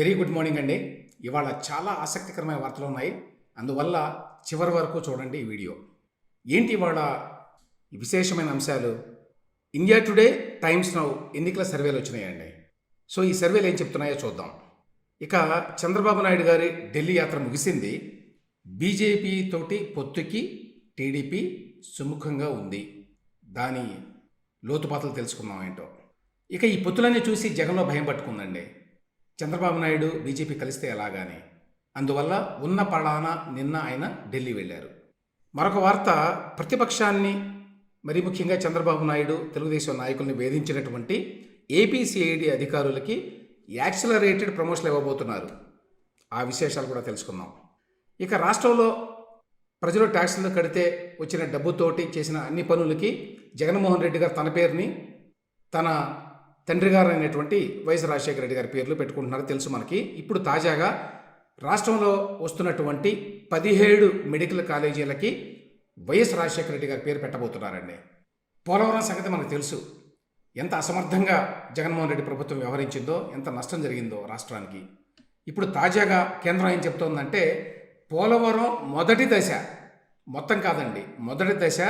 Very good morning అండి. ఇవాళ చాలా ఆసక్తికరమైన వార్తలు ఉన్నాయి. అందువల్ల చివరి వరకు చూడండి ఈ వీడియో. ఏంటి ఇవాళ విశేషమైన అంశాలు? ఇండియా టుడే టైమ్స్ నౌ ఎన్నికల సర్వేలు వచ్చినాయండి. సో ఈ సర్వేలు ఏం చెప్తున్నాయో చూద్దాం. ఇక చంద్రబాబు నాయుడు గారి ఢిల్లీ యాత్ర ముగిసింది. బీజేపీ తోటి పొత్తుకి టీడీపీ సుముఖంగా ఉంది. దాని లోతుపాతలు తెలుసుకుందాం ఏంటో? ఇక ఈ పొత్తులన్నీ చూసి జగన్లో భయం పట్టుకుందండి. చంద్రబాబు నాయుడు బీజేపీ కలిస్తే ఎలాగాని. అందువల్ల ఉన్న పడాన నిన్న ఆయన ఢిల్లీ వెళ్ళారు. మరొక వార్త ప్రతిపక్షాన్ని మరి ముఖ్యంగా చంద్రబాబు నాయుడు తెలుగుదేశం నాయకుల్ని వేధించినటువంటి ఏపీసీఐడి అధికారులకి యాక్సిలరేటెడ్ ప్రమోషన్లు ఇవ్వబోతున్నారు. ఆ విశేషాలు కూడా తెలుసుకుందాం. ఇక రాష్ట్రంలో ప్రజలు ట్యాక్సులు కడితే వచ్చిన డబ్బుతోటి చేసిన అన్ని పనులకి జగన్మోహన్ రెడ్డి గారు తన పేరుని తన తండ్రి గారు అనేటువంటి వైఎస్ రాజశేఖర రెడ్డి గారి పేర్లు పెట్టుకుంటున్నారు తెలుసు మనకి. ఇప్పుడు తాజాగా రాష్ట్రంలో వస్తున్నటువంటి పదిహేడు మెడికల్ కాలేజీలకి వైఎస్ రాజశేఖర రెడ్డి గారి పేరు పెట్టబోతున్నారండి. పోలవరం సంగతి మనకు తెలుసు. ఎంత అసమర్థంగా జగన్మోహన్ రెడ్డి ప్రభుత్వం వ్యవహరించిందో ఎంత నష్టం జరిగిందో రాష్ట్రానికి. ఇప్పుడు తాజాగా కేంద్రం ఏం చెప్తోందంటే పోలవరం మొదటి దశ మొత్తం కాదండి మొదటి దశ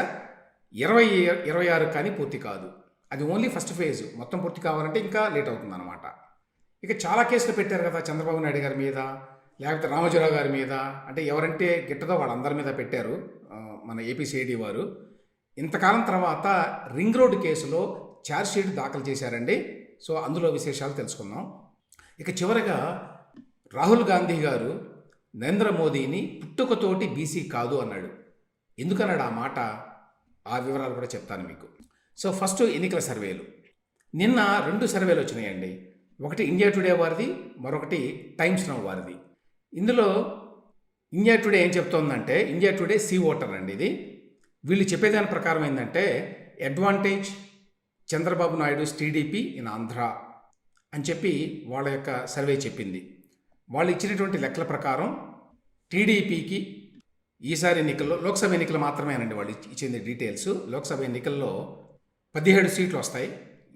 ఇరవై ఇరవై ఆరు కానీ పూర్తి కాదు. అది ఓన్లీ ఫస్ట్ ఫేజ్ మొత్తం పూర్తి కావాలంటే ఇంకా లేట్ అవుతుందన్నమాట. ఇక చాలా కేసులు పెట్టారు కదా చంద్రబాబు నాయుడు గారి మీద లేకపోతే రామోజీరావు గారి మీద. అంటే ఎవరంటే గిట్టదో వాళ్ళందరి మీద పెట్టారు మన ఏపీసీఐడి వారు. ఇంతకాలం తర్వాత రింగ్ రోడ్ కేసులో ఛార్జ్షీట్ దాఖలు చేశారండి. సో అందులో విశేషాలు తెలుసుకుందాం. ఇక చివరగా రాహుల్ గాంధీ గారు నరేంద్ర మోదీని పుట్టుకతోటి బీసీ కాదు అన్నాడు. ఎందుకన్నాడు ఆ మాట? ఆ వివరాలు కూడా చెప్తాను మీకు. సో ఫస్ట్ ఎన్నికల సర్వేలు. నిన్న రెండు సర్వేలు వచ్చినాయండి. ఒకటి ఇండియా టుడే వారిది మరొకటి టైమ్స్ నౌ వారిది. ఇందులో ఇండియా టుడే ఏం చెప్తోందంటే ఇండియా టుడే సి ఓటర్ అండి ఇది. వీళ్ళు చెప్పేదాని ప్రకారం ఏంటంటే advantage Chandrababu Naidu TDP in Andhra అని చెప్పి వాళ్ళ యొక్క సర్వే చెప్పింది. వాళ్ళు ఇచ్చినటువంటి లెక్కల ప్రకారం టీడీపీకి ఈసారి ఎన్నికల్లో లోక్సభ ఎన్నికలు మాత్రమేనండి వాళ్ళు ఇచ్చింది డీటెయిల్స్. లోక్సభ ఎన్నికల్లో పదిహేడు సీట్లు వస్తాయి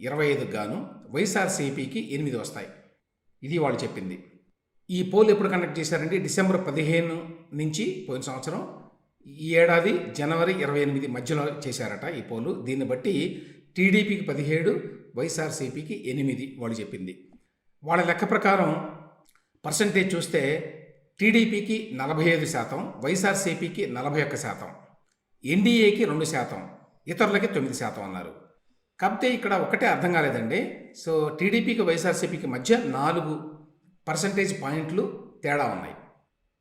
ఇరవై ఐదుకు గాను వైఎస్ఆర్సీపీకి ఎనిమిది వస్తాయి. ఇది వాళ్ళు చెప్పింది. ఈ పోల్ ఎప్పుడు కండక్ట్ చేశారంటే డిసెంబర్ పదిహేను నుంచి పోయిన సంవత్సరం ఈ ఏడాది జనవరి ఇరవై ఎనిమిది మధ్యలో చేశారట ఈ పోలు. దీన్ని బట్టి టీడీపీకి పదిహేడు వైఎస్ఆర్సీపీకి ఎనిమిది వాళ్ళు చెప్పింది. వాళ్ళ లెక్క ప్రకారం పర్సంటేజ్ చూస్తే టీడీపీకి నలభై ఐదు శాతం వైఎస్ఆర్సీపీకి నలభై ఒక్క శాతం ఎన్డీఏకి రెండు శాతం ఇతరులకి తొమ్మిది శాతం అన్నారు. కాకపోతే ఇక్కడ ఒకటే అర్థం కాలేదండి. సో టీడీపీకి వైఎస్ఆర్సీపీకి మధ్య నాలుగు పర్సంటేజ్ పాయింట్లు తేడా ఉన్నాయి.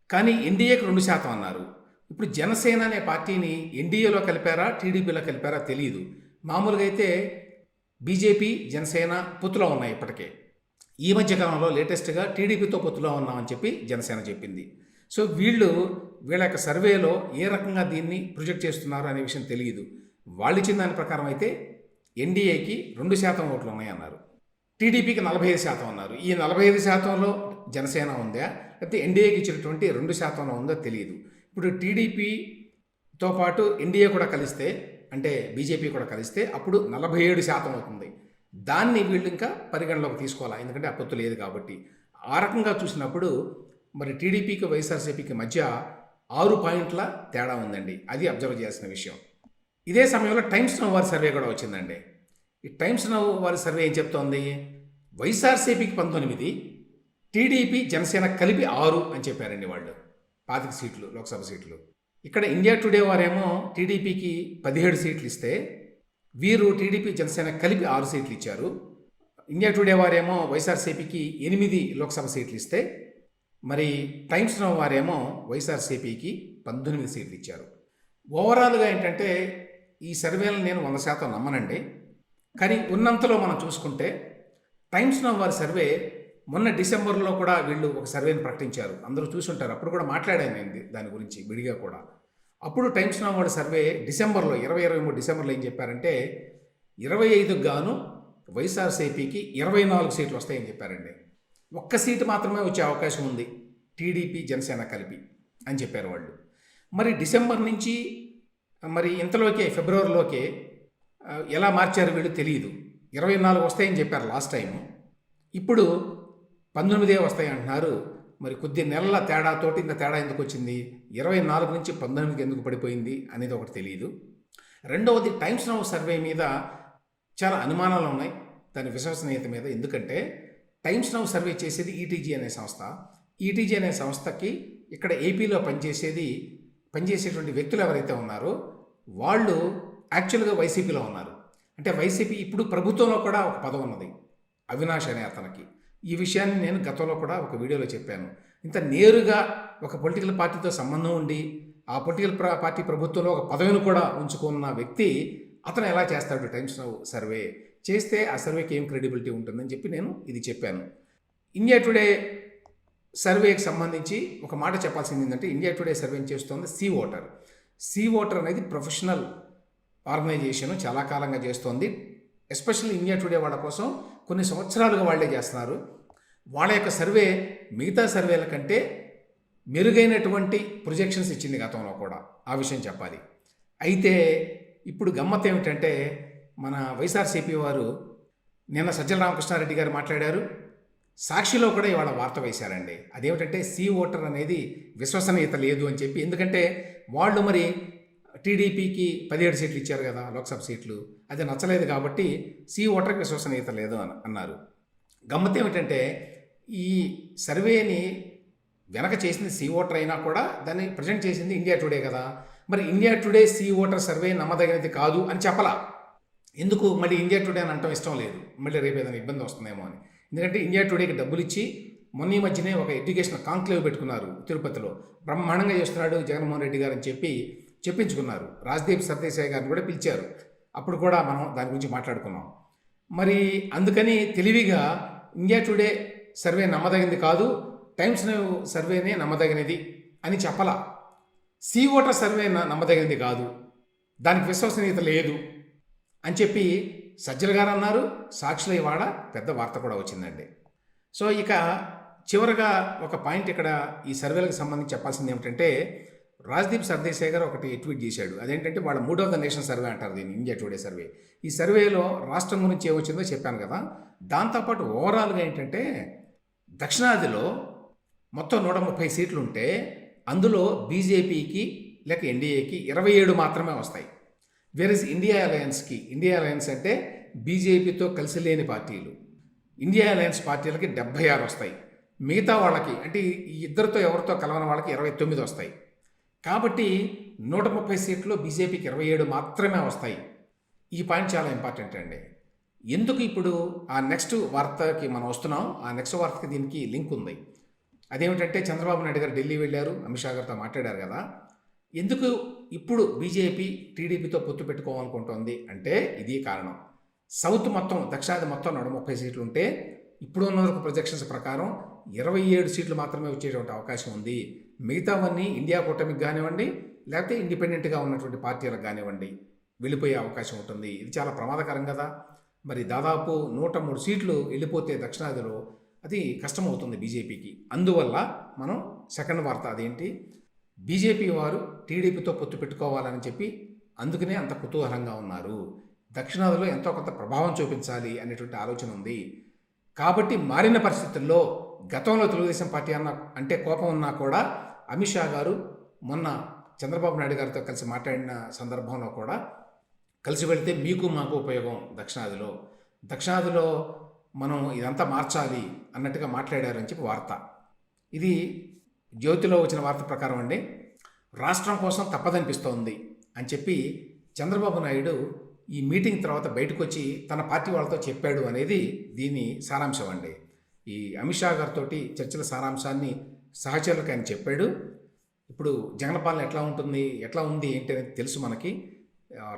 కానీ ఎన్డీఏకి రెండు శాతం అన్నారు. ఇప్పుడు జనసేన అనే పార్టీని ఎన్డీఏలో కలిపారా టీడీపీలో కలిపారా తెలియదు మామూలుగా అయితే బీజేపీ జనసేన పొత్తులో ఉన్నాయి ఇప్పటికే. ఈ మధ్య కాలంలో లేటెస్ట్గా టీడీపీతో పొత్తులో ఉన్నామని చెప్పి జనసేన చెప్పింది. సో వీళ్ళు వీళ్ళ యొక్క సర్వేలో ఏ రకంగా దీన్ని ప్రొజెక్ట్ చేస్తున్నారు అనే విషయం తెలియదు వాళ్ళు ఇచ్చిన దాని ప్రకారం అయితే ఎన్డీఏకి రెండు శాతం ఓట్లు ఉన్నాయన్నారు. టీడీపీకి నలభై ఐదు శాతం అన్నారు. ఈ నలభై ఐదు శాతంలో జనసేన ఉందా? లేకపోతే ఎన్డీఏకి ఇచ్చినటువంటి రెండు శాతంలో ఉందో తెలియదు ఇప్పుడు టీడీపీతో పాటు ఎన్డీఏ కూడా కలిస్తే అంటే బీజేపీ కూడా కలిస్తే అప్పుడు నలభై ఏడు శాతం అవుతుంది. దాన్ని వీళ్ళు ఇంకా పరిగణలోకి తీసుకోవాలి? ఎందుకంటే అప్పత్తు లేదు కాబట్టి. ఆ రకంగా చూసినప్పుడు మరి టీడీపీకి వైఎస్ఆర్సీపీకి మధ్య ఆరు పాయింట్ల తేడా ఉందండి. అది అబ్జర్వ్ చేయాల్సిన విషయం. ఇదే సమయంలో టైమ్స్ నవ్ వారి సర్వే కూడా వచ్చిందండి. ఈ టైమ్స్ నవ్ వారి సర్వే ఏం చెప్తోంది? వైఎస్ఆర్సీపీకి పంతొమ్మిది టీడీపీ జనసేన కలిపి ఆరు అని చెప్పారండి వాళ్ళు. పాతిక సీట్లు లోక్సభ సీట్లు. ఇక్కడ ఇండియా టుడే వారేమో టీడీపీకి పదిహేడు సీట్లు ఇస్తే వీరు టీడీపీ జనసేన కలిపి ఆరు సీట్లు ఇచ్చారు. ఇండియా టుడే వారేమో వైఎస్ఆర్సీపీకి ఎనిమిది లోక్సభ సీట్లు ఇస్తే మరి టైమ్స్ నవ్ వారేమో వైఎస్ఆర్సీపీకి పంతొమ్మిది సీట్లు ఇచ్చారు. ఓవరాల్గా ఏంటంటే ఈ సర్వేలను నేను వంద శాతం నమ్మనండి. కానీ ఉన్నంతలో మనం చూసుకుంటే టైమ్స్ నవ్ వారి సర్వే మొన్న డిసెంబర్లో కూడా వీళ్ళు ఒక సర్వేని ప్రకటించారు. అందరూ చూసుంటారు. అప్పుడు కూడా మాట్లాడాను నేను దాని గురించి విడిగా కూడా. అప్పుడు టైమ్స్ నవ్ వాడి సర్వే డిసెంబర్లో ఇరవై ఇరవై మూడు డిసెంబర్లో ఏం చెప్పారంటే ఇరవై ఐదుకు గాను వైఎస్ఆర్సీపీకి ఇరవై నాలుగు సీట్లు వస్తాయని చెప్పారండి. ఒక్క సీటు మాత్రమే వచ్చే అవకాశం ఉంది టీడీపీ జనసేన కలిపి అని చెప్పారు వాళ్ళు. మరి డిసెంబర్ నుంచి మరి ఇంతలోకే ఫిబ్రవరిలోకే ఎలా మార్చారు వీళ్ళు తెలియదు ఇరవై నాలుగు వస్తాయని చెప్పారు లాస్ట్ టైం ఇప్పుడు పంతొమ్మిదే వస్తాయి అంటున్నారు. మరి కొద్ది నెలల తేడాతోటి ఇంత తేడా ఎందుకు వచ్చింది? ఇరవై నాలుగు నుంచి పంతొమ్మిదికి ఎందుకు పడిపోయింది అనేది ఒకటి తెలియదు రెండవది టైమ్స్ నౌ సర్వే మీద చాలా అనుమానాలు ఉన్నాయి. దాని విశ్వసనీయత మీద. ఎందుకంటే టైమ్స్ నౌ సర్వే చేసేది ఈటీజీ అనే సంస్థ. ఈటీజీ అనే సంస్థకి ఇక్కడ ఏపీలో పనిచేసేది పనిచేసేటువంటి వ్యక్తులు ఎవరైతే ఉన్నారో వాళ్ళు యాక్చువల్గా వైసీపీలో ఉన్నారు. అంటే వైసీపీ ఇప్పుడు ప్రభుత్వంలో కూడా ఒక పదవి ఉన్నది. అవినాష్ అనే అతనికి. ఈ విషయాన్ని నేను గతంలో కూడా ఒక వీడియోలో చెప్పాను. ఇంత నేరుగా ఒక పొలిటికల్ పార్టీతో సంబంధం ఉండి ఆ పొలిటికల్ పార్టీ ప్రభుత్వంలో ఒక పదవిని కూడా ఉంచుకున్న వ్యక్తి అతను ఎలా చేస్తాడు టైమ్స్ సర్వే చేస్తే ఆ సర్వేకి ఏం క్రెడిబిలిటీ ఉంటుందని చెప్పి నేను ఇది చెప్పాను. ఇండియా టుడే సర్వేకి సంబంధించి ఒక మాట చెప్పాల్సింది ఏంటంటే ఇండియా టుడే సర్వే చేస్తోంది? C voter. సీ ఓటర్ అనేది ప్రొఫెషనల్ ఆర్గనైజేషన్ చాలా కాలంగా చేస్తోంది. ఎస్పెషల్లీ ఇండియా టుడే వాళ్ళ కోసం కొన్ని సంవత్సరాలుగా వాళ్ళే చేస్తున్నారు. వాళ్ళ యొక్క సర్వే మిగతా సర్వేల కంటే మెరుగైనటువంటి ప్రొజెక్షన్స్ ఇచ్చింది గతంలో కూడా ఆ విషయం చెప్పాలి. అయితే ఇప్పుడు గమ్మత్ ఏమిటంటే మన వైఎస్ఆర్సీపీ వారు నిన్న సజ్జల రామకృష్ణారెడ్డి గారు మాట్లాడారు. సాక్షిలో కూడా ఇవాళ వార్త వేశారండి. అదేమిటంటే సి ఓటర్ అనేది విశ్వసనీయత లేదు అని చెప్పి. ఎందుకంటే వాళ్ళు మరి టీడీపీకి పదిహేడు సీట్లు ఇచ్చారు కదా లోక్సభ సీట్లు. అది నచ్చలేదు కాబట్టి సి ఓటర్కి విశ్వసనీయత లేదు అని అన్నారు. గమ్మత్ ఏమిటంటే ఈ సర్వేని వెనక చేసింది సి ఓటర్ అయినా కూడా దాన్ని ప్రజెంట్ చేసింది ఇండియా టుడే కదా. మరి India today C voter survey నమ్మదగినది కాదు అని చెప్పలా. ఎందుకు మళ్ళీ ఇండియా టుడే అని అంటాం ఇష్టం లేదు. మళ్ళీ రేపు ఏదైనా ఇబ్బంది వస్తుందేమో అని. ఎందుకంటే ఇండియా టుడేకి డబ్బులు ఇచ్చి మొన్న ఈ మధ్యనే ఒక ఎడ్యుకేషన్ కాంక్లేవ్ పెట్టుకున్నారు తిరుపతిలో. బ్రహ్మాండంగా చేస్తున్నాడు జగన్మోహన్ రెడ్డి గారు అని చెప్పి చెప్పించుకున్నారు. రాజ్దీప్ సర్దేశాయ్ గారిని కూడా పిలిచారు. అప్పుడు కూడా మనం దాని గురించి మాట్లాడుకున్నాం. మరి అందుకని తెలివిగా ఇండియా టుడే సర్వే నమ్మదగింది కాదు టైమ్స్ సర్వేనే నమ్మదగినది అని చెప్పాల. సీ ఓటర్ సర్వే నమ్మదగినది కాదు. దానికి విశ్వసనీయత లేదు అని చెప్పి సజ్జల గారు అన్నారు సాక్షుల ఇవాళ పెద్ద వార్త కూడా వచ్చిందండి. సో ఇక చివరగా ఒక పాయింట్ ఇక్కడ ఈ సర్వేలకు సంబంధించి చెప్పాల్సింది ఏమిటంటే రాజ్దీప్ సర్దేశాయ్ గారు ఒకటి ట్వీట్ చేశాడు. అదేంటంటే వాళ్ళ mood of the nation survey అంటారు దీన్ని ఇండియా టుడే సర్వే. ఈ సర్వేలో రాష్ట్రం గురించి ఏమొచ్చిందో చెప్పాను కదా. దాంతోపాటు ఓవరాల్గా ఏంటంటే దక్షిణాదిలో మొత్తం నూట ముప్పై సీట్లు ఉంటే అందులో బీజేపీకి లేక ఎన్డీఏకి ఇరవై ఏడు మాత్రమే వస్తాయి. వేరేస్ ఇండియా అలయన్స్కి ఇండియా అలయన్స్ అంటే బీజేపీతో కలిసి లేని పార్టీలు. ఇండియా అలయన్స్ పార్టీలకి డెబ్బై ఆరు వస్తాయి. మిగతా వాళ్ళకి అంటే ఈ ఇద్దరితో ఎవరితో కలవని వాళ్ళకి ఇరవై తొమ్మిది వస్తాయి. కాబట్టి నూట ముప్పై సీట్లు బీజేపీకి ఇరవై ఏడు మాత్రమే వస్తాయి. ఈ పాయింట్ చాలా ఇంపార్టెంట్ అండి. ఎందుకు ఇప్పుడు ఆ నెక్స్ట్ వార్తకి మనం వస్తున్నాం? ఆ నెక్స్ట్ వార్తకి దీనికి లింక్ ఉంది. అదేమిటంటే చంద్రబాబు నాయుడు గారు ఢిల్లీ వెళ్ళారు. అమిత్ షా గారితో మాట్లాడారు కదా. ఎందుకు ఇప్పుడు బీజేపీ టీడీపీతో పొత్తు పెట్టుకోవాలనుకుంటోంది అంటే ఇది కారణం. సౌత్ మొత్తం దక్షిణాది మొత్తం నూట ముప్పై సీట్లు ఉంటే ఇప్పుడు ఉన్న వరకు ప్రొజెక్షన్స్ ప్రకారం ఇరవై ఏడు సీట్లు మాత్రమే వచ్చేటువంటి అవకాశం ఉంది. మిగతావన్నీ ఇండియా కూటమికి కానివ్వండి లేకపోతే ఇండిపెండెంట్గా ఉన్నటువంటి పార్టీలకు కానివ్వండి వెళ్ళిపోయే అవకాశం ఉంటుంది. ఇది చాలా ప్రమాదకరం కదా. మరి దాదాపు నూట మూడు సీట్లు వెళ్ళిపోతే దక్షిణాదిలో అది కష్టమవుతుంది బీజేపీకి అందువల్ల మనం సెకండ్ వార్త అదేంటి? బీజేపీ వారు టీడీపీతో పొత్తు పెట్టుకోవాలని చెప్పి అందుకనే అంత కుతూహలంగా ఉన్నారు. దక్షిణాదిలో ఎంతో కొంత ప్రభావం చూపించాలి అనేటువంటి ఆలోచన ఉంది. కాబట్టి మారిన పరిస్థితుల్లో గతంలో తెలుగుదేశం పార్టీ అన్న అంటే కోపం ఉన్నా కూడా అమిత్ షా గారు మొన్న చంద్రబాబు నాయుడు గారితో కలిసి మాట్లాడిన సందర్భంలో కూడా కలిసి వెళితే మీకు మాకు ఉపయోగం దక్షిణాదిలో. దక్షిణాదిలో మనం ఇదంతా మార్చాలి అన్నట్టుగా మాట్లాడారని చెప్పి వార్త. ఇది జ్యోతిలో వచ్చిన వార్త ప్రకారం అండి రాష్ట్రం కోసం తప్పదనిపిస్తోంది అని చెప్పి చంద్రబాబు నాయుడు ఈ మీటింగ్ తర్వాత బయటకు వచ్చి తన పార్టీ వాళ్ళతో చెప్పాడు అనేది దీని సారాంశం అండి. ఈ అమిత్ షా గారితో చర్చల సారాంశాన్ని సహచరులకు ఆయన చెప్పాడు. ఇప్పుడు జగన్పాలన ఎట్లా ఉంటుంది ఎట్లా ఉంది ఏంటి అనేది తెలుసు మనకి.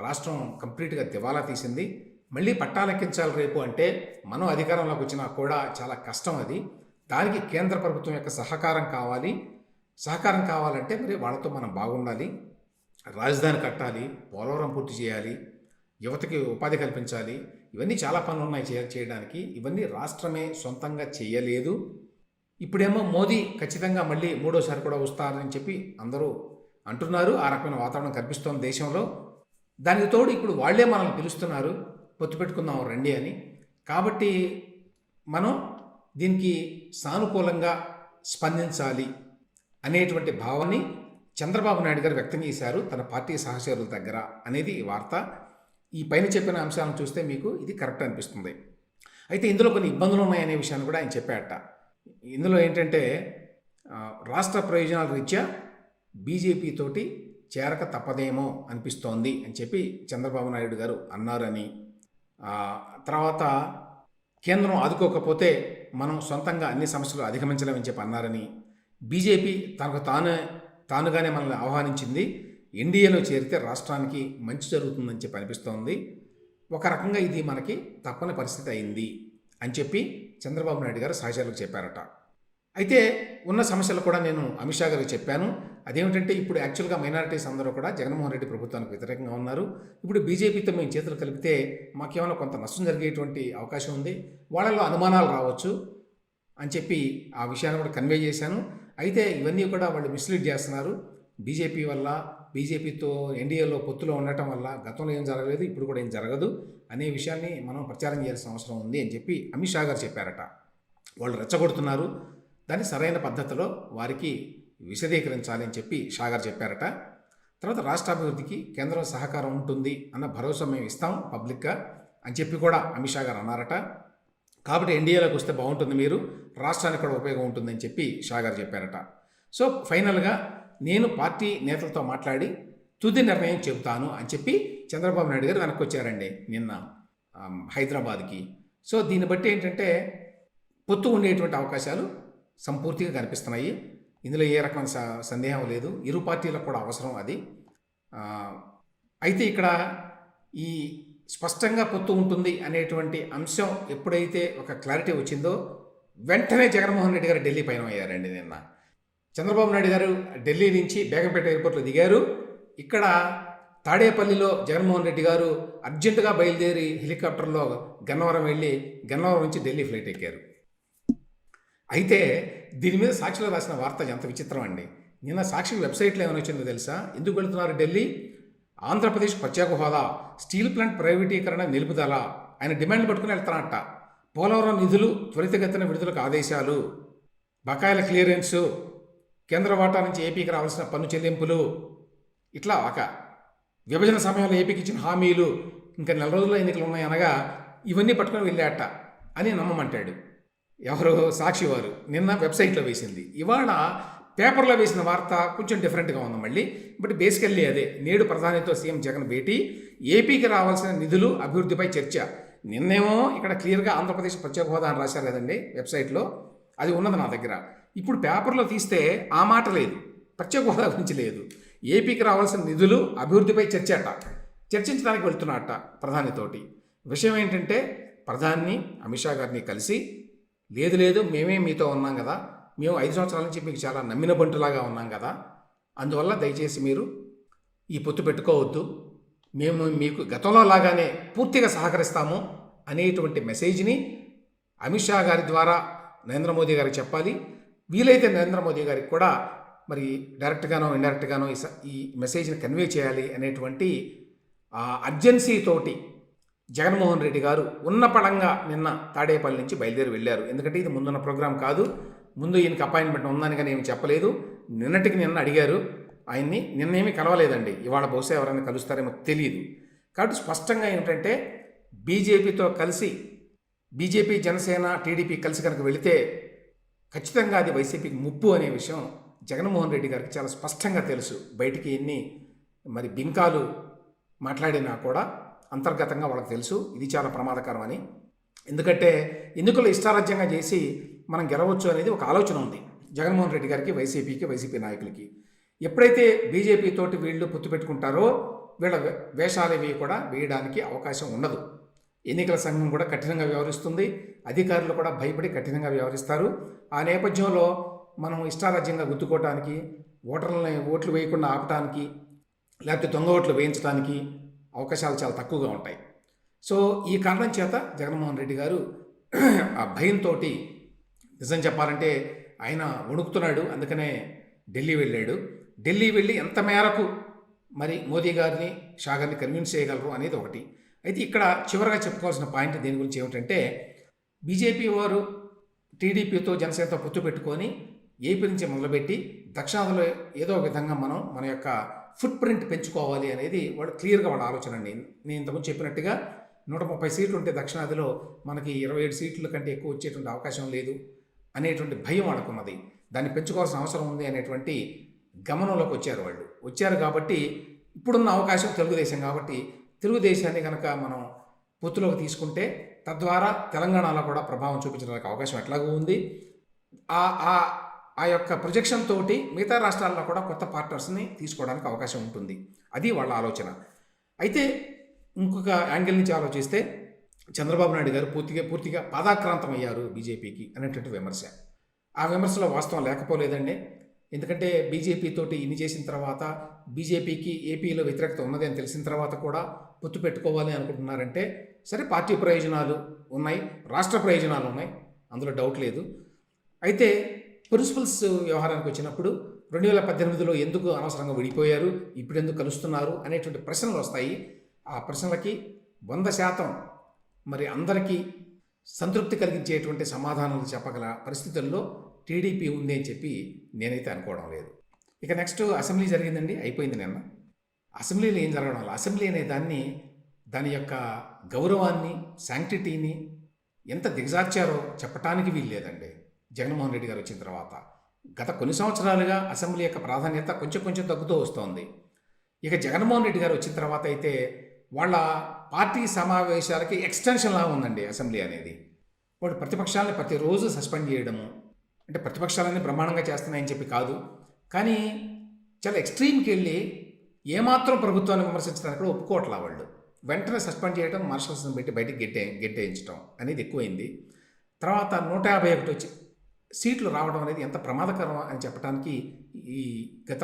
రాష్ట్రం కంప్లీట్గా దివాలా తీసింది. మళ్ళీ పట్టాలెక్కించాలి రేపు అంటే మనం అధికారంలోకి వచ్చినా కూడా చాలా కష్టం అది. దానికి కేంద్ర ప్రభుత్వం యొక్క సహకారం కావాలి. సహకారం కావాలంటే మరి వాళ్ళతో మనం బాగుండాలి. రాజధాని కట్టాలి పోలవరం పూర్తి చేయాలి యువతకి ఉపాధి కల్పించాలి. ఇవన్నీ చాలా పనులు ఉన్నాయి చేయ చేయడానికి. ఇవన్నీ రాష్ట్రమే సొంతంగా చేయలేదు. ఇప్పుడేమో మోదీ ఖచ్చితంగా మళ్ళీ మూడోసారి కూడా వస్తారని చెప్పి అందరూ అంటున్నారు. ఆ రకమైన వాతావరణం కనిపిస్తోంది దేశంలో. దానికి తోడు ఇప్పుడు వాళ్ళే మనల్ని పిలుస్తున్నారు. పొత్తు పెట్టుకుందాం రండి అని. కాబట్టి మనం దీనికి సానుకూలంగా స్పందించాలి అనేటువంటి భావాన్ని చంద్రబాబు నాయుడు గారు వ్యక్తం చేశారు తన పార్టీ సహచరుల దగ్గర అనేది ఈ వార్త. ఈ పైన చెప్పిన అంశాలను చూస్తే మీకు ఇది కరెక్ట్ అనిపిస్తుంది. అయితే ఇందులో కొన్ని ఇబ్బందులు ఉన్నాయనే విషయాన్ని కూడా ఆయన చెప్పాట ఇందులో ఏంటంటే రాష్ట్ర ప్రయోజనాల రీత్యా బీజేపీ తోటి చేరక తప్పదేమో అనిపిస్తోంది అని చెప్పి చంద్రబాబు నాయుడు గారు అన్నారని. తర్వాత కేంద్రం ఆదుకోకపోతే మనం సొంతంగా అన్ని సమస్యలు అధిగమించలేమని చెప్పి అన్నారని బీజేపీ తనకు తానే తానుగానే మనల్ని ఆహ్వానించింది. ఎన్డీఏలో చేరితే రాష్ట్రానికి మంచి జరుగుతుందని చెప్పి అనిపిస్తోంది. ఒక రకంగా ఇది మనకి తప్పని పరిస్థితి అయింది అని చెప్పి చంద్రబాబు నాయుడు గారు సహచరులకు చెప్పారట. అయితే ఉన్న సమస్యలు కూడా నేను అమిత్ షా గారికి చెప్పాను. అదేమిటంటే ఇప్పుడు యాక్చువల్గా మైనారిటీస్ అందరూ కూడా జగన్మోహన్ రెడ్డి ప్రభుత్వానికి వ్యతిరేకంగా ఉన్నారు. ఇప్పుడు బీజేపీతో మేము చేతులు కలిపితే మాకేమైనా కొంత నష్టం జరిగేటువంటి అవకాశం ఉంది. వాళ్ళలో అనుమానాలు రావచ్చు అని చెప్పి ఆ విషయాన్ని కూడా కన్వే చేశాను. అయితే ఇవన్నీ కూడా వాళ్ళు మిస్లీడ్ చేస్తున్నారు. బీజేపీ వల్ల బీజేపీతో ఎన్డీఏలో పొత్తులో ఉండటం వల్ల గతంలో ఏం జరగలేదు ఇప్పుడు కూడా ఏం జరగదు అనే విషయాన్ని మనం ప్రచారం చేయాల్సిన అవసరం ఉంది అని చెప్పి అమిత్ షా గారు చెప్పారట. వాళ్ళు రెచ్చగొడుతున్నారు. దాన్ని సరైన పద్ధతిలో వారికి విశదీకరించాలని చెప్పి షాగర్ చెప్పారట. తర్వాత రాష్ట్ర అభివృద్ధికి కేంద్రం సహకారం ఉంటుంది అన్న భరోసా మేము ఇస్తాం పబ్లిక్గా అని చెప్పి కూడా అమిత్ షా గారు అన్నారట. కాబట్టి ఎన్డీఏలోకి వస్తే బాగుంటుంది మీరు రాష్ట్రానికి కూడా ఉపయోగం ఉంటుందని చెప్పి షా గారు చెప్పారట. సో ఫైనల్గా నేను పార్టీ నేతలతో మాట్లాడి తుది నిర్ణయం చెబుతాను అని చెప్పి చంద్రబాబు నాయుడు గారు వెనక్కి వచ్చారండి నిన్న హైదరాబాద్కి. సో దీన్ని బట్టి ఏంటంటే పొత్తు ఉండేటువంటి అవకాశాలు సంపూర్తిగా కనిపిస్తున్నాయి. ఇందులో ఏ రకమైన స- సందేహం లేదు. ఇరు పార్టీలకు కూడా అవసరం అది. అయితే ఇక్కడ ఈ స్పష్టంగా పొత్తు ఉంటుంది అనేటువంటి అంశం ఎప్పుడైతే ఒక క్లారిటీ వచ్చిందో వెంటనే జగన్మోహన్ రెడ్డి గారు ఢిల్లీ పైన అయ్యారండి నిన్న. చంద్రబాబు నాయుడు గారు ఢిల్లీ నుంచి బేగంపేట ఎయిర్పోర్ట్లో దిగారు. ఇక్కడ తాడేపల్లిలో జగన్మోహన్ రెడ్డి గారు అర్జెంటుగా బయలుదేరి హెలికాప్టర్లో గన్నవరం వెళ్ళి గన్నవరం నుంచి ఢిల్లీ ఫ్లైట్ ఎక్కారు. అయితే దీని మీద సాక్షిలో రాసిన వార్త ఎంత విచిత్రం అండి. నిన్న సాక్షి వెబ్సైట్లో ఏమైనా వచ్చిందో తెలుసా? ఎందుకు వెళుతున్నారు ఢిల్లీ? ఆంధ్రప్రదేశ్ ప్రత్యేక హోదా స్టీల్ ప్లాంట్ ప్రైవేటీకరణ నిలుపుదల ఆయన డిమాండ్ పట్టుకుని వెళ్తానట పోలవరం నిధులు త్వరితగతిన విడుదలకు ఆదేశాలు. బకాయిల క్లియరెన్సు కేంద్ర వాటా నుంచి ఏపీకి రావాల్సిన పన్ను చెల్లింపులు. ఇట్లా ఒక విభజన సమయంలో ఏపీకి ఇచ్చిన హామీలు ఇంకా నెల రోజుల్లో ఎన్నికలు ఉన్నాయి అనగా ఇవన్నీ పట్టుకొని వెళ్ళాట అని నమ్మమంటాడు. ఎవరు సాక్షి వారు నిన్న వెబ్సైట్లో వేసింది. ఇవాళ పేపర్లో వేసిన వార్త కొంచెం డిఫరెంట్గా ఉంది మళ్ళీ. బట్ బేసికల్లీ అదే నేడు ప్రధానితో సీఎం జగన్ భేటీ ఏపీకి రావాల్సిన నిధులు అభివృద్ధిపై చర్చ. నిన్నేమో ఇక్కడ క్లియర్గా ఆంధ్రప్రదేశ్ ప్రత్యేక హోదా అని రాశారు కదండి వెబ్సైట్లో. అది ఉన్నది నా దగ్గర. ఇప్పుడు పేపర్లో తీస్తే ఆ మాట లేదు ప్రత్యేక హోదా గురించి లేదు. ఏపీకి రావాల్సిన నిధులు అభివృద్ధిపై చర్చ అట చర్చించడానికి వెళ్తున్నట్ట ప్రధానితోటి. విషయం ఏంటంటే ప్రధాని అమిత్ షా గారిని కలిసి లేదు లేదు మేమే మీతో ఉన్నాం కదా. మేము ఐదు సంవత్సరాల నుంచి మీకు చాలా నమ్మిన బంటులాగా ఉన్నాం కదా. అందువల్ల దయచేసి మీరు ఈ పొత్తు పెట్టుకోవద్దు. మేము మీకు గతంలో లాగానే పూర్తిగా సహకరిస్తాము అనేటువంటి మెసేజ్ని అమిత్ షా గారి ద్వారా నరేంద్ర మోదీ గారికి చెప్పాలి. వీలైతే నరేంద్ర మోదీ గారికి కూడా మరి డైరెక్ట్గానో ఇండైరెక్ట్గానో ఈ ఈ మెసేజ్ని కన్వే చేయాలి అనేటువంటి అర్జెన్సీ తోటి జగన్మోహన్ రెడ్డి గారు ఉన్న పడంగా నిన్న తాడేపల్లి నుంచి బయలుదేరి వెళ్ళారు. ఎందుకంటే ఇది ముందున్న ప్రోగ్రాం కాదు. ముందు ఈయనకి అపాయింట్మెంట్ ఉందని కానీ ఏమి చెప్పలేదు. నిన్నటికి నిన్న అడిగారు. ఆయన్ని నిన్నేమీ కలవలేదండి. ఇవాళ బహుశా ఎవరైనా కలుస్తారేమో తెలియదు కాబట్టి స్పష్టంగా ఏంటంటే బీజేపీతో కలిసి బీజేపీ జనసేన టీడీపీ కలిసి కనుక వెళితే ఖచ్చితంగా అది వైసీపీకి ముప్పు అనే విషయం జగన్మోహన్ రెడ్డి గారికి చాలా స్పష్టంగా తెలుసు. బయటికి ఎన్ని మరి బింకాలు మాట్లాడినా కూడా అంతర్గతంగా వాళ్ళకి తెలుసు. ఇది చాలా ప్రమాదకరం అని ఎందుకంటే ఎన్నికలు ఇష్టారాజ్యంగా చేసి మనం గెలవచ్చు అనేది ఒక ఆలోచన ఉంది. జగన్మోహన్ రెడ్డి గారికి వైసీపీకి వైసీపీ నాయకులకి. ఎప్పుడైతే బీజేపీ తోటి వీళ్ళు పొత్తు పెట్టుకుంటారో వీళ్ళ వే- వేషాలు ఇవి కూడా వేయడానికి అవకాశం ఉండదు. ఎన్నికల సంఘం కూడా కఠినంగా వ్యవహరిస్తుంది. అధికారులు కూడా భయపడి కఠినంగా వ్యవహరిస్తారు. ఆ నేపథ్యంలో మనం ఇష్టారాజ్యంగా గుద్దుకోవటానికి ఓటర్లని ఓట్లు వేయకుండా ఆపటానికి లేకపోతే దొంగ ఓట్లు వేయించడానికి అవకాశాలు చాలా తక్కువగా ఉంటాయి. సో ఈ కారణం చేత జగన్మోహన్ రెడ్డి గారు ఆ భయంతో నిజం చెప్పాలంటే ఆయన వణుకుతున్నాడు. అందుకనే ఢిల్లీ వెళ్ళాడు. ఢిల్లీ వెళ్ళి ఎంత మేరకు మరి మోదీ గారిని షా గారిని కన్విన్స్ చేయగలరు అనేది ఒకటి. అయితే ఇక్కడ చివరగా చెప్పుకోవాల్సిన పాయింట్ దీని గురించి ఏమిటంటే బీజేపీ వారు టీడీపీతో జనసేనతో పొత్తు పెట్టుకొని ఏపీ నుంచి మొదలుపెట్టి దక్షిణాదిలో ఏదో ఒక విధంగా మనం మన యొక్క ఫుట్ ప్రింట్ పెంచుకోవాలి అనేది వాళ్ళు క్లియర్గా వాళ్ళ ఆలోచన. అండి నేను ఇంతకుముందు చెప్పినట్టుగా నూట ముప్పై సీట్లు ఉంటే దక్షిణాదిలో మనకి ఇరవై ఏడు సీట్ల కంటే ఎక్కువ వచ్చేటువంటి అవకాశం లేదు అనేటువంటి భయం వాళ్ళకున్నది. దాన్ని పెంచుకోవాల్సిన అవసరం ఉంది అనేటువంటి గమనంలోకి వచ్చారు వాళ్ళు. వచ్చారు కాబట్టి ఇప్పుడున్న అవకాశం తెలుగుదేశం కాబట్టి తెలుగుదేశాన్ని కనుక మనం పొత్తులోకి తీసుకుంటే తద్వారా తెలంగాణలో కూడా ప్రభావం చూపించడానికి అవకాశం ఎట్లాగూ ఉంది. ఆ ఆ యొక్క ప్రొజెక్షన్ తోటి మిగతా రాష్ట్రాల్లో కూడా కొత్త పార్ట్నర్స్ని తీసుకోవడానికి అవకాశం ఉంటుంది. అది వాళ్ళ ఆలోచన. అయితే ఇంకొక యాంగిల్ నుంచి ఆలోచిస్తే చంద్రబాబు నాయుడు గారు పూర్తిగా పూర్తిగా పాదాక్రాంతం అయ్యారు బీజేపీకి అనేటువంటి విమర్శ. ఆ విమర్శలో వాస్తవం లేకపోలేదండి. ఎందుకంటే బీజేపీ తోటి ఇన్ని చేసిన తర్వాత బీజేపీకి ఏపీలో వ్యతిరేకత ఉన్నది అని తెలిసిన తర్వాత కూడా పొత్తు పెట్టుకోవాలి అనుకుంటున్నారంటే సరే పార్టీ ప్రయోజనాలు ఉన్నాయి రాష్ట్ర ప్రయోజనాలు ఉన్నాయి. అందులో డౌట్ లేదు. అయితే ప్రిన్సిపల్స్ వ్యవహారానికి వచ్చినప్పుడు రెండు వేల పద్దెనిమిదిలో ఎందుకు అనవసరంగా విడిపోయారు? ఇప్పుడు ఎందుకు కలుస్తున్నారు? అనేటువంటి ప్రశ్నలు వస్తాయి. ఆ ప్రశ్నలకి వంద శాతం మరి అందరికీ సంతృప్తి కలిగించేటువంటి సమాధానాలు చెప్పగల పరిస్థితుల్లో టీడీపీ ఉంది అని చెప్పి నేనైతే అనుకోవడం లేదు. ఇక నెక్స్ట్ అసెంబ్లీ జరిగిందండి. అయిపోయింది నిన్న. అసెంబ్లీలో ఏం జరగడం వల్ల? అసెంబ్లీ అనే దాన్ని దాని యొక్క గౌరవాన్ని శాంక్టిటీని ఎంత దిగజార్చారో చెప్పటానికి వీల్లేదండి. జగన్మోహన్ రెడ్డి గారు వచ్చిన తర్వాత గత కొన్ని సంవత్సరాలుగా అసెంబ్లీ యొక్క ప్రాధాన్యత కొంచెం కొంచెం తగ్గుతూ వస్తోంది. ఇక జగన్మోహన్ రెడ్డి గారు వచ్చిన తర్వాత అయితే వాళ్ళ పార్టీ సమావేశాలకి ఎక్స్టెన్షన్ లా ఉందండి అసెంబ్లీ అనేది. వాడు ప్రతిపక్షాలని ప్రతిరోజు సస్పెండ్ చేయడము అంటే ప్రతిపక్షాలని బ్రహ్మాండంగా చేస్తున్నాయని చెప్పి కాదు. కానీ చాలా ఎక్స్ట్రీమ్కి వెళ్ళి ఏమాత్రం ప్రభుత్వాన్ని విమర్శించడానికి కూడా ఒప్పుకోవట్లా వాళ్ళు. వెంటనే సస్పెండ్ చేయడం మార్షల్స్ని పెట్టి బయటికి గెట్టే గెట్టేయించడం అనేది ఎక్కువైంది. తర్వాత నూట యాభై ఒకటి వచ్చి సీట్లు రావడం అనేది ఎంత ప్రమాదకరం అని చెప్పడానికి ఈ గత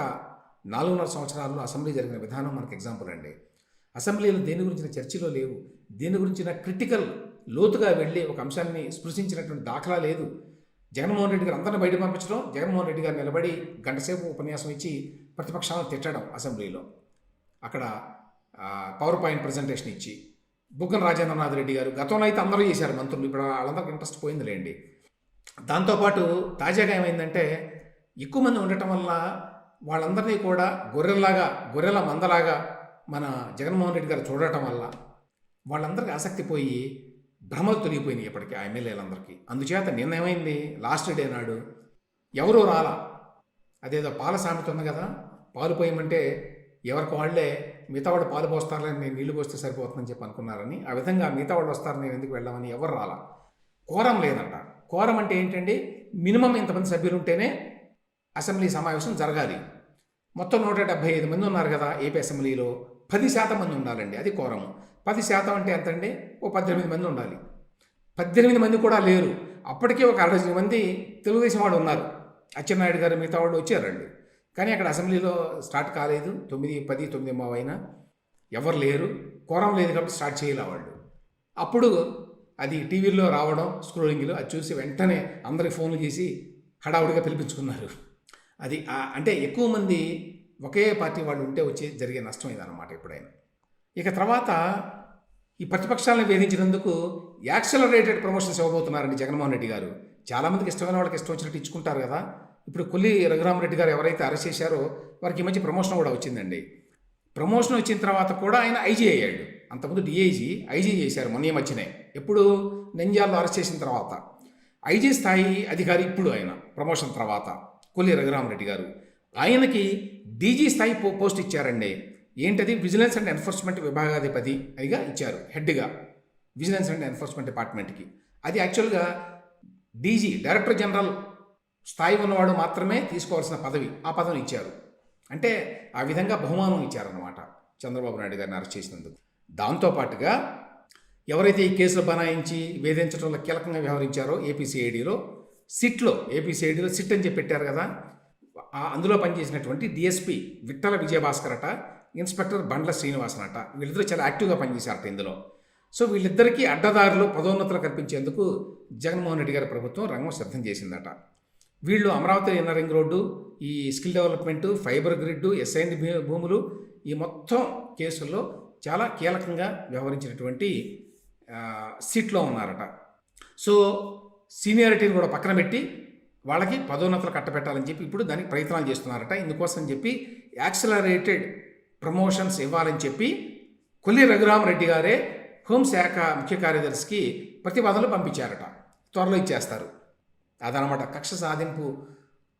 నాలుగున్నర సంవత్సరాల్లో అసెంబ్లీ జరిగిన విధానం మనకు ఎగ్జాంపుల్ అండి. అసెంబ్లీలో దేని గురించిన చర్చలో లేవు. దేని గురించిన క్రిటికల్ లోతుగా వెళ్ళి ఒక అంశాన్ని స్పృశించినటువంటి దాఖలా లేదు. జగన్మోహన్ రెడ్డి గారు అందరిని బయట పంపించడం జగన్మోహన్ రెడ్డి గారు నిలబడి గంటసేపు ఉపన్యాసం ఇచ్చి ప్రతిపక్షాలను తిట్టడం అసెంబ్లీలో. అక్కడ పవర్ పాయింట్ ప్రజెంటేషన్ ఇచ్చి బుగ్గన రాజేంద్రనాథ్ రెడ్డి గారు గతంలో అయితే అందరూ చేశారు మంత్రులు ఇప్పుడు వాళ్ళందరికీ ఇంట్రెస్ట్ పోయిందిలేండి. దాంతోపాటు తాజాగా ఏమైందంటే ఎక్కువ మంది ఉండటం వల్ల వాళ్ళందరినీ కూడా గొర్రెల్లాగా గొర్రెల మందలాగా మన జగన్మోహన్ రెడ్డి గారు చూడటం వల్ల వాళ్ళందరికీ ఆసక్తి పోయి భ్రమలు తొలగిపోయినాయి ఇప్పటికీ ఆ ఎమ్మెల్యేలందరికీ. అందుచేత నిన్నేమైంది? లాస్ట్ డే నాడు ఎవరూ రాలా. అదేదో పాల సామెత ఉంది కదా పాలు పోయమంటే ఎవరికి వాళ్ళే మిగతా వాళ్ళు పాలు పోస్తారని నేను నీళ్ళు పోస్తే సరిపోతుందని చెప్పి అనుకున్నారని. ఆ విధంగా మిగతా వాళ్ళు వస్తారని నేను ఎందుకు వెళ్ళామని ఎవరు రాలా. కోరం లేదంట. కోరం అంటే ఏంటండి? మినిమం ఇంతమంది సభ్యులు ఉంటేనే అసెంబ్లీ సమావేశం జరగాలి. మొత్తం నూట డెబ్బై ఐదు మంది ఉన్నారు కదా ఏపీ అసెంబ్లీలో. పది శాతం మంది ఉండాలండి అది కోరం పది శాతం అంటే ఎంతండి? ఓ పద్దెనిమిది మంది ఉండాలి. పద్దెనిమిది మంది కూడా లేరు. అప్పటికే ఒక అరవై మంది తెలుగుదేశం వాళ్ళు ఉన్నారు. అచ్చెన్నాయుడు గారు మిగతా వాళ్ళు వచ్చారండి. కానీ అక్కడ అసెంబ్లీలో స్టార్ట్ కాలేదు. తొమ్మిది పది తొమ్మిది మావైనా. ఎవరు లేరు. కోరం లేదు కాబట్టి స్టార్ట్ చేయాలి వాళ్ళు. అప్పుడు అది టీవీలో రావడం స్క్రోలింగ్లో అది చూసి వెంటనే అందరికి ఫోన్లు చేసి హడావుడిగా పిలిపించుకున్నారు. అది అంటే ఎక్కువ మంది ఒకే పార్టీ వాళ్ళు ఉంటే వచ్చి జరిగే నష్టం ఇదన్నమాట ఎప్పుడైనా. ఇక తర్వాత ఈ ప్రతిపక్షాలను వేధించినందుకు యాక్సలరేటెడ్ ప్రమోషన్స్ ఇవ్వబోతున్నారండి జగన్మోహన్ రెడ్డి గారు. చాలామందికి ఇష్టమైన వాళ్ళకి ఇష్టం వచ్చినట్టు ఇచ్చుకుంటారు కదా. ఇప్పుడు కొల్లి రఘురామరెడ్డి గారు ఎవరైతే అరెస్ట్ చేశారో వారికి మంచి ప్రమోషన్ కూడా వచ్చిందండి. ప్రమోషన్ వచ్చిన తర్వాత కూడా ఆయన ఐజీ అయ్యాడు. అంతకుముందు డిఐజీ ఐజీ చేశారు మొన్న ఈ మధ్యనే. ఎప్పుడు? నంజాల్లో అరెస్ట్ చేసిన తర్వాత. ఐజీ స్థాయి అధికారి ఇప్పుడు ఆయన ప్రమోషన్ తర్వాత. కొల్లి రఘురామరెడ్డి గారు. ఆయనకి డీజీ స్థాయి పో పోస్ట్ ఇచ్చారండి. ఏంటది? విజిలెన్స్ అండ్ ఎన్ఫోర్స్మెంట్ విభాగాధిపతి అదిగా ఇచ్చారు హెడ్గా. విజిలెన్స్ అండ్ ఎన్ఫోర్స్మెంట్ డిపార్ట్మెంట్కి. అది యాక్చువల్గా డీజీ డైరెక్టర్ జనరల్ స్థాయి ఉన్నవాడు మాత్రమే తీసుకోవాల్సిన పదవి ఆ పదవిని ఇచ్చారు. అంటే ఆ విధంగా బహుమానం ఇచ్చారన్నమాట చంద్రబాబు నాయుడు గారిని అరెస్ట్ చేసినందుకు. దాంతోపాటుగా ఎవరైతే ఈ కేసులు బనాయించి వేధించడంలో కీలకంగా వ్యవహరించారో ఏపీసీఐడిలో సిట్లో ఏపీసీఐడిలో సిట్ అని చెప్పి పెట్టారు కదా అందులో పనిచేసినటువంటి డిఎస్పి విట్టల విజయభాస్కర్ అట ఇన్స్పెక్టర్ బండ్ల శ్రీనివాసన్ అట వీళ్ళిద్దరూ చాలా యాక్టివ్గా పనిచేశారట ఇందులో. సో వీళ్ళిద్దరికీ అడ్డదారులు పదోన్నతులు కల్పించేందుకు జగన్మోహన్ రెడ్డి గారి ప్రభుత్వం రంగం సిద్ధం చేసిందట. వీళ్ళు అమరావతి ఇన్నర్ రింగ్ రోడ్డు ఈ స్కిల్ డెవలప్మెంట్ ఫైబర్ గ్రిడ్ ఎస్ఐన్ భూములు ఈ మొత్తం కేసుల్లో చాలా కీలకంగా వ్యవహరించినటువంటి సీట్లో ఉన్నారట. సో సీనియారిటీని కూడా పక్కన పెట్టి వాళ్ళకి పదోన్నతులు కట్టబెట్టాలని చెప్పి ఇప్పుడు దానికి ప్రయత్నాలు చేస్తున్నారట. ఇందుకోసం చెప్పి యాక్సలరేటెడ్ ప్రమోషన్స్ ఇవ్వాలని చెప్పి కొల్లి రఘురామరెడ్డి గారే హోంశాఖ ముఖ్య కార్యదర్శికి ప్రతిపాదనలు పంపించారట. త్వరలో ఇచ్చేస్తారు. అదనమాట. కక్ష సాధింపు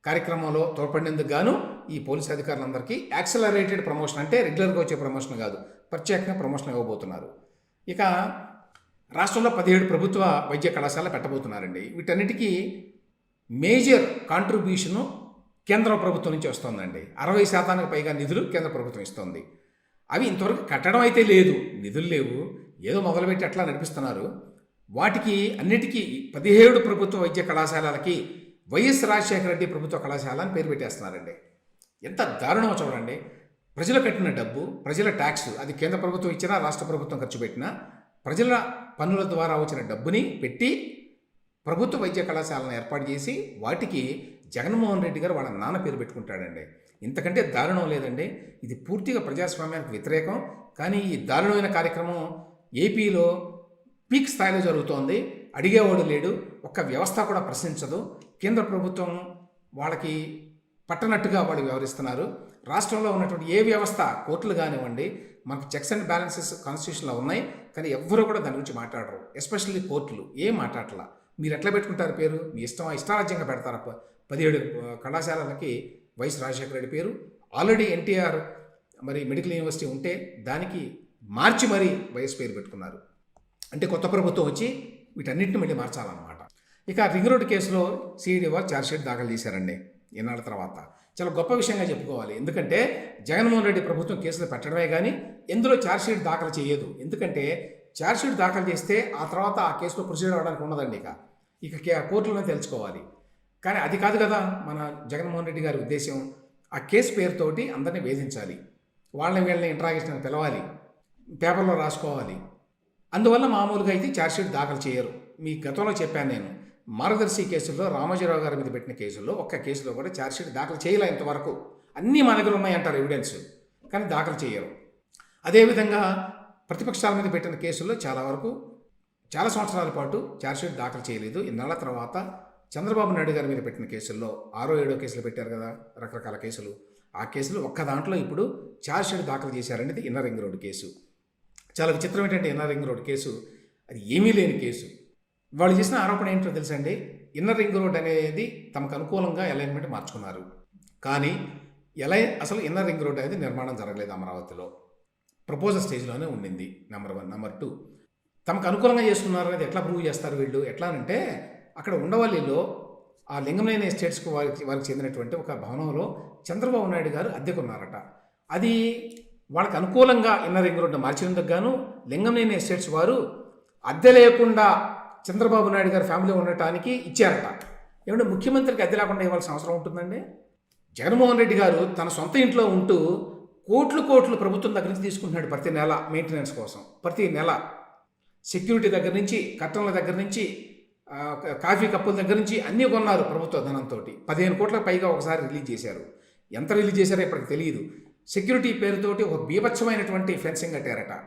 కార్యక్రమంలో తోడ్పడినందుకు గాను ఈ పోలీస్ అధికారులందరికీ యాక్సలరేటెడ్ ప్రమోషన్ అంటే రెగ్యులర్గా వచ్చే ప్రమోషన్ కాదు. ప్రత్యేకంగా ప్రమోషన్ ఇవ్వబోతున్నారు. ఇక రాష్ట్రంలో పదిహేడు ప్రభుత్వ వైద్య కళాశాల పెట్టబోతున్నారండి. వీటన్నిటికీ మేజర్ కాంట్రిబ్యూషను కేంద్ర ప్రభుత్వం నుంచి వస్తుందండి. అరవై శాతానికి పైగా నిధులు కేంద్ర ప్రభుత్వం ఇస్తుంది. అవి ఇంతవరకు కట్టడం అయితే లేదు. నిధులు లేవు. ఏదో మొదలుపెట్టి అట్లా నడిపిస్తున్నారు. వాటికి అన్నిటికీ పదిహేడు ప్రభుత్వ వైద్య కళాశాలలకి వైఎస్ రాజశేఖర రెడ్డి ప్రభుత్వ కళాశాల అని పేరు పెట్టేస్తున్నారండి. ఎంత దారుణమో చూడండి. ప్రజలు కట్టిన డబ్బు ప్రజల ట్యాక్స్ అది కేంద్ర ప్రభుత్వం ఇచ్చినా రాష్ట్ర ప్రభుత్వం ఖర్చు పెట్టినా ప్రజల పన్నుల ద్వారా వచ్చిన డబ్బుని పెట్టి ప్రభుత్వ వైద్య కళాశాలను ఏర్పాటు చేసి వాటికి జగన్మోహన్ రెడ్డి గారు వాళ్ళ నాన్న పేరు పెట్టుకుంటాడండి. ఇంతకంటే దారుణం లేదండి. ఇది పూర్తిగా ప్రజాస్వామ్యానికి వ్యతిరేకం. కానీ ఈ దారుణమైన కార్యక్రమం ఏపీలో పీక్ స్థాయిలో జరుగుతోంది. అడిగేవాడు లేడు. ఒక్క వ్యవస్థ కూడా ప్రశ్నించదు. కేంద్ర ప్రభుత్వం వాళ్ళకి పట్టనట్టుగా వాళ్ళు వ్యవహరిస్తున్నారు. రాష్ట్రంలో ఉన్నటువంటి ఏ వ్యవస్థ కోర్టులు కానివ్వండి మనకు చెక్స్ అండ్ బ్యాలెన్సెస్ కాన్స్టిట్యూషన్లో ఉన్నాయి. కానీ ఎవ్వరూ కూడా దాని గురించి మాట్లాడరు. ఎస్పెషల్లీ కోర్టులు ఏం మాట్లాడలా మీరు ఎట్లా పెట్టుకుంటారు పేరు? మీ ఇష్టం ఇష్టారాజ్యంగా పెడతారు? పదిహేడు కళాశాలలకి వైఎస్ రాజశేఖర రెడ్డి పేరు. ఆల్రెడీ ఎన్టీఆర్ మరి మెడికల్ యూనివర్సిటీ ఉంటే దానికి మార్చి మరీ వైఎస్ పేరు పెట్టుకున్నారు. అంటే కొత్త ప్రభుత్వం వచ్చి వీటన్నిటిని మళ్ళీ మార్చాలన్నమాట. ఇక రింగ్ రోడ్ కేసులో సిఐడి వారు ఛార్జ్షీట్ దాఖలు చేశారండి. ఈనాళ్ళ తర్వాత. చాలా గొప్ప విషయంగా చెప్పుకోవాలి. ఎందుకంటే జగన్మోహన్ రెడ్డి ప్రభుత్వం కేసులు పెట్టడమే కానీ ఎందులో ఛార్జ్షీట్ దాఖలు చేయదు. ఎందుకంటే ఛార్జ్షీట్ దాఖలు చేస్తే ఆ తర్వాత ఆ కేసులో ప్రొసీడ్ అవడానికి ఉండదండి ఇక. ఇక కోర్టులోనే తెలుసుకోవాలి. కానీ అది కాదు కదా మన జగన్మోహన్ రెడ్డి గారి ఉద్దేశం ఆ కేసు పేరుతోటి అందరినీ వేధించాలి. వాళ్ళని వీళ్ళని ఇంట్రాగేషన్ పిలవాలి. పేపర్లో రాసుకోవాలి. అందువల్ల మామూలుగా అయితే ఛార్జ్షీట్ దాఖలు చేయరు. మీ గతంలో చెప్పాను నేను. మార్గదర్శి కేసుల్లో రామోజీరావు గారి మీద పెట్టిన కేసుల్లో ఒక్క కేసులో కూడా ఛార్జ్షీట్ దాఖలు చేయలే ఇంతవరకు. అన్నీ మన దగ్గర ఉన్నాయంటారు ఎవిడెన్స్ కానీ దాఖలు చేయరు. అదేవిధంగా ప్రతిపక్షాల మీద పెట్టిన కేసుల్లో చాలా వరకు చాలా సంవత్సరాల పాటు ఛార్జ్షీట్ దాఖలు చేయలేదు. ఇన్నాళ్ళ తర్వాత చంద్రబాబు నాయుడు గారి మీద పెట్టిన కేసుల్లో ఆరో ఏడో కేసులు పెట్టారు కదా రకరకాల కేసులు. ఆ కేసులు ఒక్క దాంట్లో ఇప్పుడు ఛార్జ్షీట్ దాఖలు చేశారనేది ఇన్నర్ రింగ్ రోడ్ కేసు. చాలా విచిత్రం ఏంటంటే ఇన్నర్ రింగ్ రోడ్ కేసు. అది ఏమీ లేని కేసు. వాళ్ళు చేసిన ఆరోపణ ఏంటో తెలుసండి? ఇన్నర్ రింగ్ రోడ్ అనేది తమకు అనుకూలంగా అలైన్మెంట్ మార్చుకున్నారు. కానీ ఎలా అసలు ఇన్నర్ రింగ్ రోడ్ అనేది నిర్మాణం జరగలేదు అమరావతిలో. ప్రపోజల్ స్టేజ్లోనే ఉండింది నెంబర్ వన్. Number two. తమకు అనుకూలంగా చేసుకున్నారు అనేది ఎట్లా ప్రూవ్ చేస్తారు వీళ్ళు? ఎట్లా అంటే అక్కడ ఉండవల్లిలో ఆ లింగంలేని ఎస్టేట్స్కి వారికి వారికి చెందినటువంటి ఒక భవనంలో చంద్రబాబు నాయుడు గారు అద్దెకున్నారట. అది వాళ్ళకి అనుకూలంగా ఇన్నర్ రింగ్ రోడ్డు మార్చినందుకు గాను లింగంలేని ఎస్టేట్స్ వారు అద్దె లేకుండా చంద్రబాబు నాయుడు గారి ఫ్యామిలీ ఉండటానికి ఇచ్చారట. ఏమంటే ముఖ్యమంత్రికి అద్దె లేకుండా ఇవ్వాల్సిన అవసరం ఉంటుందండి? జగన్మోహన్ రెడ్డి గారు తన సొంత ఇంట్లో ఉంటూ కోట్లు కోట్లు ప్రభుత్వం దగ్గర నుంచి తీసుకుంటున్నాడు ప్రతి నెల మెయింటెనెన్స్ కోసం. ప్రతి నెల. సెక్యూరిటీ దగ్గర నుంచి కట్టణల దగ్గర నుంచి కాఫీ కప్పుల దగ్గర నుంచి అన్నీ కొన్నారు ప్రభుత్వ ధనంతో పదిహేను కోట్ల పైగా ఒకసారి రిలీజ్ చేశారు. ఎంత రిలీజ్ చేశారో ఇప్పటికి తెలియదు. సెక్యూరిటీ పేరుతోటి ఒక బీభత్సమైనటువంటి ఫెన్సింగ్ కట్టారట.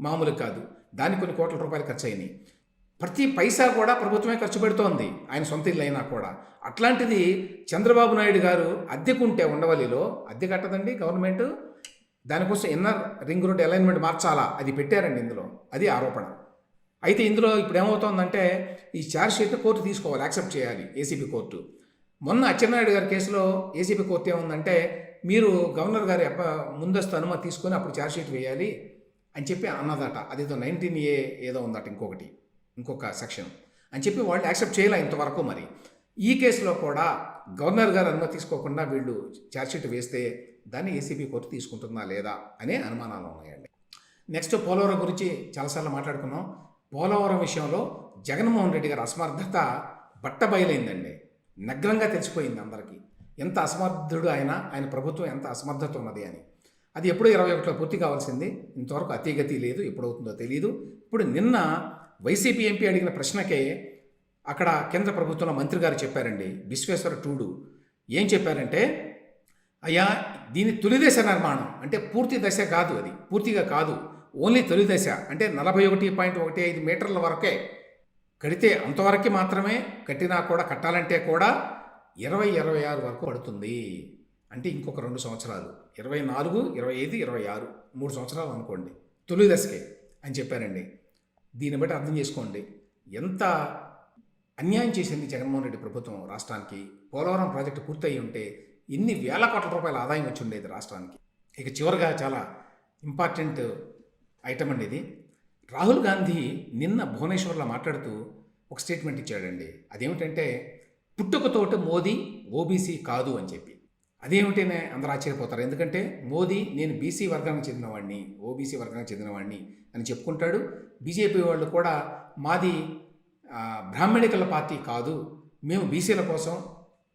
మామూలు కాదు. దానికి కొన్ని కోట్ల రూపాయలు ఖర్చు అయినాయి. ప్రతి పైసా కూడా ప్రభుత్వమే ఖర్చు పెడుతోంది ఆయన సొంత ఇల్లు అయినా కూడా. అట్లాంటిది చంద్రబాబు నాయుడు గారు అద్దెకుంటే ఉండవల్లిలో అద్దె కట్టదండి గవర్నమెంట్? దానికోసం ఇన్నర్ రింగ్ రోడ్ అలైన్మెంట్ మార్చాలా? అది పెట్టారండి ఇందులో. అది ఆరోపణ. అయితే ఇందులో ఇప్పుడు ఏమవుతోందంటే ఈ ఛార్జ్షీట్ కోర్టు తీసుకోవాలి యాక్సెప్ట్ చేయాలి ఏసీబీ కోర్టు. మొన్న అచ్చెన్నాయుడు గారి కేసులో ఏసీబీ కోర్టు ఏముందంటే మీరు గవర్నర్ గారి ముందస్తు అనుమతి తీసుకొని అప్పుడు ఛార్జ్ షీట్ వేయాలి అని చెప్పి అన్నదట. అదేదో నైన్టీన్ ఏ ఏదో ఉందట ఇంకొకటి. ఇంకొక సెక్షన్ అని చెప్పి వాళ్ళు యాక్సెప్ట్ చేయలే ఇంతవరకు మరి. ఈ కేసులో కూడా గవర్నర్ గారు అనుమతి తీసుకోకుండా వీళ్ళు ఛార్జ్షీట్ వేస్తే దాన్ని ఏసీబీ కోర్టు తీసుకుంటుందా లేదా అనే అనుమానాలు ఉన్నాయండి. నెక్స్ట్ పోలవరం గురించి చాలాసార్లు మాట్లాడుకున్నాం. పోలవరం విషయంలో జగన్మోహన్ రెడ్డి గారి అసమర్థత బట్ట బయలైందండి. నగ్నంగా తెలిసిపోయింది అందరికీ. ఎంత అసమర్థుడు ఆయన ఆయన ప్రభుత్వం ఎంత అసమర్థత ఉన్నది అని. అది ఎప్పుడో ఇరవై ఒకటిలో పూర్తి కావాల్సింది. ఇంతవరకు అతిగతి లేదు ఎప్పుడవుతుందో తెలియదు ఇప్పుడు నిన్న వైసీపీ ఎంపీ అడిగిన ప్రశ్నకే అక్కడ కేంద్ర ప్రభుత్వంలో మంత్రి గారు చెప్పారండి విశ్వేశ్వర టూడు. ఏం చెప్పారంటే అయ్యా దీని తొలి దశ నిర్మాణం అంటే పూర్తి దశ కాదు అది పూర్తిగా కాదు ఓన్లీ తొలి దశ అంటే నలభై ఒకటి పాయింట్ ఒకటి ఐదు మీటర్ల వరకే కడితే అంతవరకు మాత్రమే కట్టినా కూడా కట్టాలంటే కూడా ఇరవై ఇరవై ఆరు వరకు పడుతుంది. అంటే ఇంకొక రెండు సంవత్సరాలు ఇరవై నాలుగు ఇరవై ఐదు ఇరవై ఆరు మూడు సంవత్సరాలు అనుకోండి తొలి దశకే అని చెప్పారండి. దీన్ని బట్టి అర్థం చేసుకోండి. ఎంత అన్యాయం చేసింది జగన్మోహన్ రెడ్డి ప్రభుత్వం రాష్ట్రానికి పోలవరం ప్రాజెక్టు పూర్తయి ఉంటే ఎన్ని వేల కోట్ల రూపాయల ఆదాయం వచ్చి ఉండేది రాష్ట్రానికి. ఇక చివరిగా చాలా ఇంపార్టెంట్ ఐటమ్ అండి ఇది. రాహుల్ గాంధీ నిన్న భువనేశ్వర్లో మాట్లాడుతూ ఒక స్టేట్మెంట్ ఇచ్చాడండి. అదేమిటంటే పుట్టుకతోటి మోదీ ఓబీసీ కాదు అని చెప్పి. అదేమిటనే అందరూ ఆశ్చర్యపోతారు. ఎందుకంటే మోదీ నేను బీసీ వర్గానికి చెందినవాడిని ఓబీసీ వర్గానికి చెందినవాడిని అని చెప్పుకుంటాడు. బీజేపీ వాళ్ళు కూడా మాది బ్రాహ్మణికల పార్టీ కాదు మేము బీసీల కోసం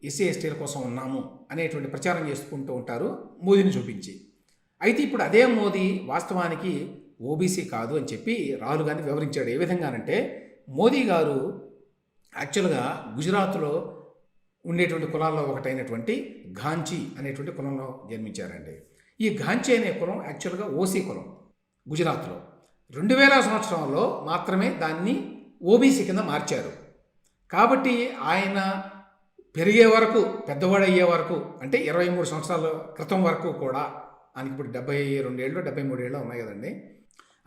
ఎస్సీ ఎస్టీల కోసం ఉన్నాము అనేటువంటి ప్రచారం చేసుకుంటూ ఉంటారు మోదీని చూపించి. అయితే ఇప్పుడు అదే మోదీ వాస్తవానికి ఓబీసీ కాదు అని చెప్పి రాహుల్ గాంధీ వివరించాడు. ఏ విధంగానంటే మోదీ గారు యాక్చువల్గా గుజరాత్లో ఉండేటువంటి కులాల్లో ఒకటైనటువంటి ఘాంచీ అనేటువంటి కులంలో జన్మించారండి. ఈ ఘాంచీ అనే కులం యాక్చువల్గా ఓసీ కులం గుజరాత్లో. రెండు వేల సంవత్సరంలో మాత్రమే దాన్ని ఓబీసీ కింద మార్చారు. కాబట్టి ఆయన పెరిగే వరకు పెద్దవాడు అయ్యే వరకు అంటే ఇరవై మూడు సంవత్సరాల క్రితం వరకు కూడా ఆయనకి ఇప్పుడు డెబ్బై రెండేళ్ళు డెబ్బై మూడేళ్ళు ఉన్నాయి కదండి.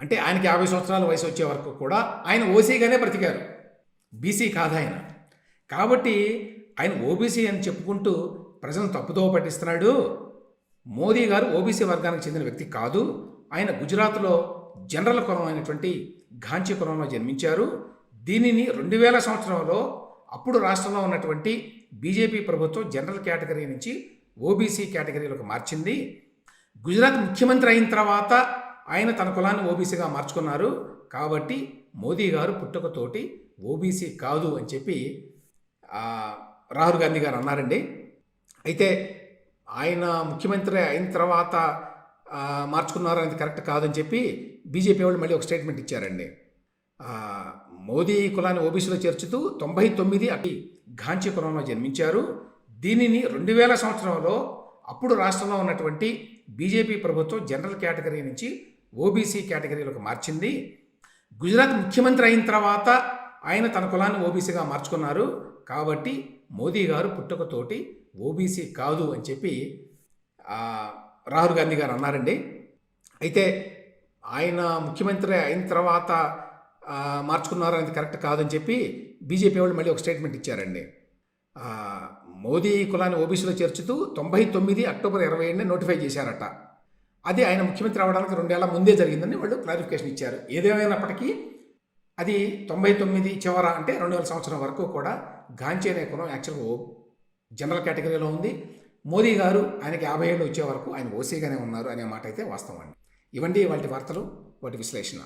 అంటే ఆయనకి యాభై సంవత్సరాల వయసు వచ్చే వరకు కూడా ఆయన ఓసీగానే బ్రతికారు. బీసీ కాదు ఆయన. కాబట్టి ఆయన ఓబీసీ అని చెప్పుకుంటూ ప్రజలను తప్పుదోవ పట్టిస్తున్నాడు. మోదీ గారు ఓబీసీ వర్గానికి చెందిన వ్యక్తి కాదు. ఆయన గుజరాత్లో జనరల్ కులం అయినటువంటి ఘాంచీ కులంలో జన్మించారు. దీనిని రెండు వేల సంవత్సరంలో అప్పుడు రాష్ట్రంలో ఉన్నటువంటి బీజేపీ ప్రభుత్వం జనరల్ కేటగిరీ నుంచి ఓబీసీ కేటగిరీలోకి మార్చింది. గుజరాత్ ముఖ్యమంత్రి అయిన తర్వాత ఆయన తన కులాన్ని ఓబీసీగా మార్చుకున్నారు. కాబట్టి మోదీ గారు పుట్టుకతోటి ఓబీసీ కాదు అని చెప్పి రాహుల్ గాంధీ గారు అన్నారండి. అయితే ఆయన ముఖ్యమంత్రి అయిన తర్వాత మార్చుకున్నారు అనేది కరెక్ట్ కాదని చెప్పి బీజేపీ వాళ్ళు మళ్ళీ ఒక స్టేట్మెంట్ ఇచ్చారండి. మోదీ కులాన్ని ఓబీసీలో చేర్చుతూ తొంభై తొమ్మిది అటు ఘాంచీ కులంలో జన్మించారు. దీనిని రెండు వేల సంవత్సరంలో అప్పుడు రాష్ట్రంలో ఉన్నటువంటి బీజేపీ ప్రభుత్వం జనరల్ కేటగిరీ నుంచి ఓబీసీ కేటగిరీలోకి మార్చింది. గుజరాత్ ముఖ్యమంత్రి అయిన తర్వాత ఆయన తన కులాన్ని ఓబీసీగా మార్చుకున్నారు. కాబట్టి మోదీ గారు పుట్టుకతోటి ఓబీసీ కాదు అని చెప్పి రాహుల్ గాంధీ గారు అన్నారండి. అయితే ఆయన ముఖ్యమంత్రి అయిన తర్వాత మార్చుకున్నారు అనేది కరెక్ట్ కాదని చెప్పి బీజేపీ వాళ్ళు మళ్ళీ ఒక స్టేట్మెంట్ ఇచ్చారండి. మోదీ కులాన్ని ఓబీసీలో చేర్చుతూ తొంభై తొమ్మిది అక్టోబర్ ఇరవై ఏడునే నోటిఫై చేశారట. అది ఆయన ముఖ్యమంత్రి అవడానికి రెండేళ్ళ ముందే జరిగిందని వాళ్ళు క్లారిఫికేషన్ ఇచ్చారు. ఏదేమైనప్పటికీ అది తొంభై తొమ్మిది చివర అంటే రెండు వేల సంవత్సరం వరకు కూడా గాంచీ అనే కులం యాక్చువల్గా ఓ జనరల్ కేటగిరీలో ఉంది. మోదీ గారు ఆయనకి యాభై ఏళ్ళు వచ్చే వరకు ఆయన ఓసీగానే ఉన్నారు అనే మాట అయితే వాస్తవం అండి. ఇవండి వాటి వార్తలు వాటి విశ్లేషణ.